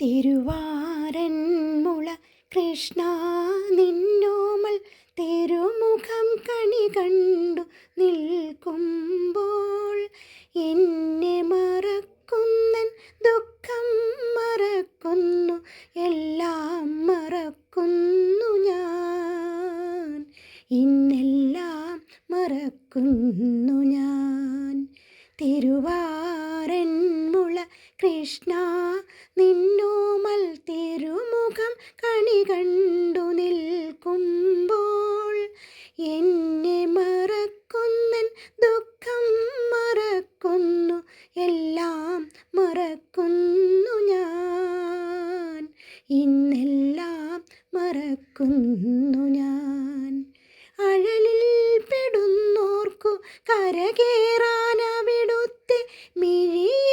തിരുവാരന്മുള കൃഷ്ണ നിന്നോമൽ തിരുമുഖം കണി കണ്ടു നിൽക്കുമ്പോൾ എന്നെ മറക്കുന്നൻ ദുഃഖം മറക്കുന്നു എല്ലാം മറക്കുന്നു ഞാൻ. ഇന്നെല്ലാം മറക്കുന്നു ഞാൻ. തിരുവാരന്മുള കൃഷ്ണ നിന്നോമൽ തിരുമുഖം കണി കണ്ടു നിൽക്കുമ്പോൾ. എന്നെ മറക്കുന്നൻ ദുഃഖം മറക്കുന്നു എല്ലാം മറക്കുന്നു ഞാൻ. ഇന്നെല്ലാം മറക്കുന്നു ഞാൻ. അഴലിൽ പെടുന്നോർക്കു കരകേറാനവിടുത്തെ മിഴിയിലെ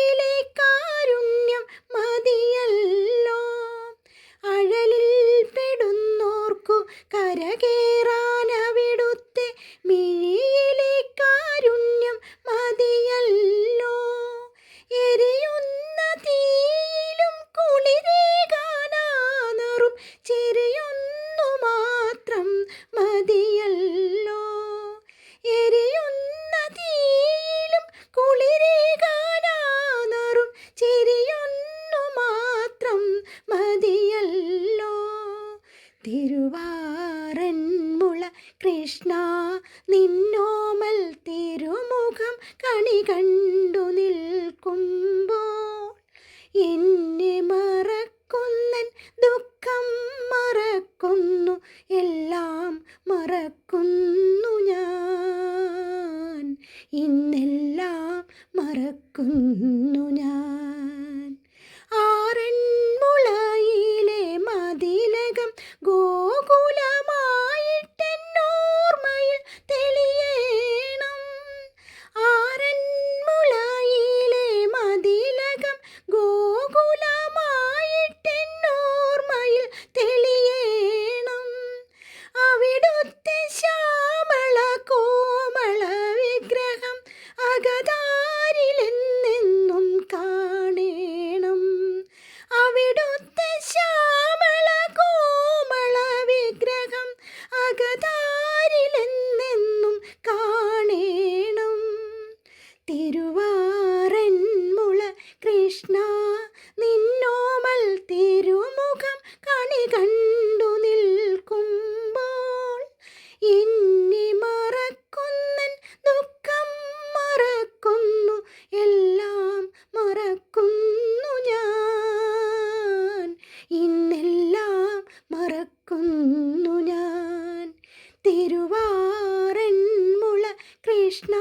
മതിയല്ലോ എരിയുന്ന തീയിലും കുളിരേകാനാനറും ചിരിയൊന്നു മാത്രം മതിയല്ലോ. തിരുവാറന്മുള കൃഷ്ണ നിന്നോമൽ തിരുമുഖം കണി കണ്ടു നിൽക്കുമ്പോൾ എന്നെ മറക്കുന്നൻ ദുഃഖം ഇന്നെല്ലാം മറക്കുന്നു ഞാൻ. തിരുവാറന്മുള കൃഷ്ണ നിന്നോമൽ തിരുമുഖം കണി കണ്ടു നിൽക്കുമ്പോൾ. എന്നെ മറക്കുന്നൻ ദുഃഖം മറക്കുന്നു എല്ലാം മറക്കുന്നു ഞാൻ. ഇന്നെല്ലാം മറക്കുന്നു ഞാൻ. തിരുവാറന്മുള കൃഷ്ണ